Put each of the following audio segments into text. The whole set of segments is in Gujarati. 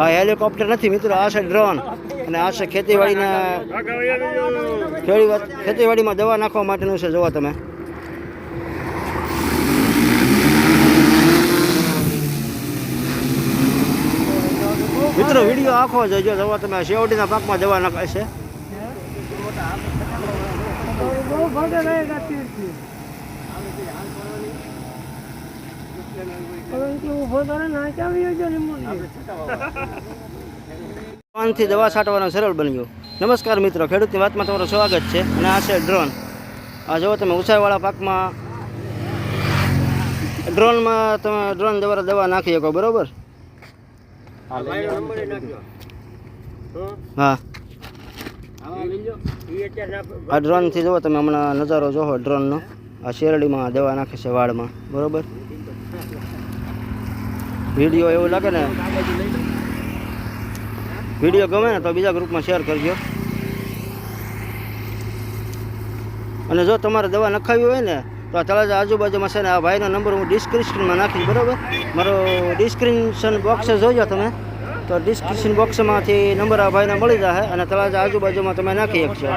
આ હેલિકોપ્ટર નથી મિત્રો, આ છે ડ્રોન અને આ છે ખેતીવાડીના ખેતીવાડીમાં દવા નાખવા માટેનું છે, જોવા તમે. મિત્રો, વીડિયો આખો જોજો, જોવા તમે. શેવટીના પાકમાં દવા નાખાય છે. બહુ ડ્રોનથી દવા છાંટવાનો સરળ બન્યું. નમસ્કાર મિત્રો ખેડૂતની વાતમાં તમારું સ્વાગત છે અને આ છે ડ્રોન. આ જુઓ તમે ઉછાળવાળા પાકમાં ડ્રોનમાં તમે ડ્રોન દ્વારા દવા નાખી શકો બરાબર? હા આ ડ્રોનથી જુઓ તમે હમણાં નજારો જોવો ડ્રોનનો. આ શેરડીમાં દવા નાખે છે વાળમાં બરાબર? વીડિયો એવું લાગે ને? વીડિયો ગમે ને તો બીજા ગ્રુપમાં શેર કરજો. અને જો તમારે દવા નખાવી હોય ને, તો આ તળાજા આજુબાજુમાં છે ને આ ભાઈનો નંબર હું ડિસ્ક્રિપ્શનમાં નાખીશ, બરાબર? મારો ડિસ્ક્રિપ્શન બોક્સ જોજો તમે. તો ડિસ્ક્રિપ્શન બોક્સમાંથી નંબર આ ભાઈને મળી જશે અને તળાજા આજુબાજુમાં તમે નાખી શકશો.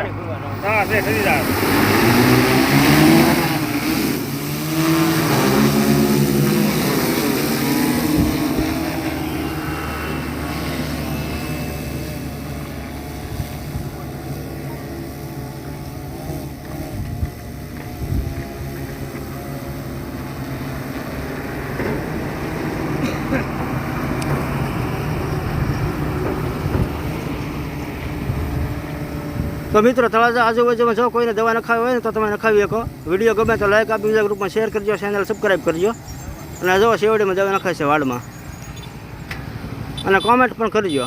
તો મિત્રો તળાજા આજુબાજુમાં જો કોઈને દવા નખાવી હોય ને તો તમે નખાવી શકો. વીડિયો ગમે તો લાઈક આપી બીજા ગ્રુપમાં શેર કરજો ચેનલ સબસ્ક્રાઈબ કરજો. અને જો શેવડીમાં દવા નખાય છે વાળમાં અને કોમેન્ટ પણ કરજો.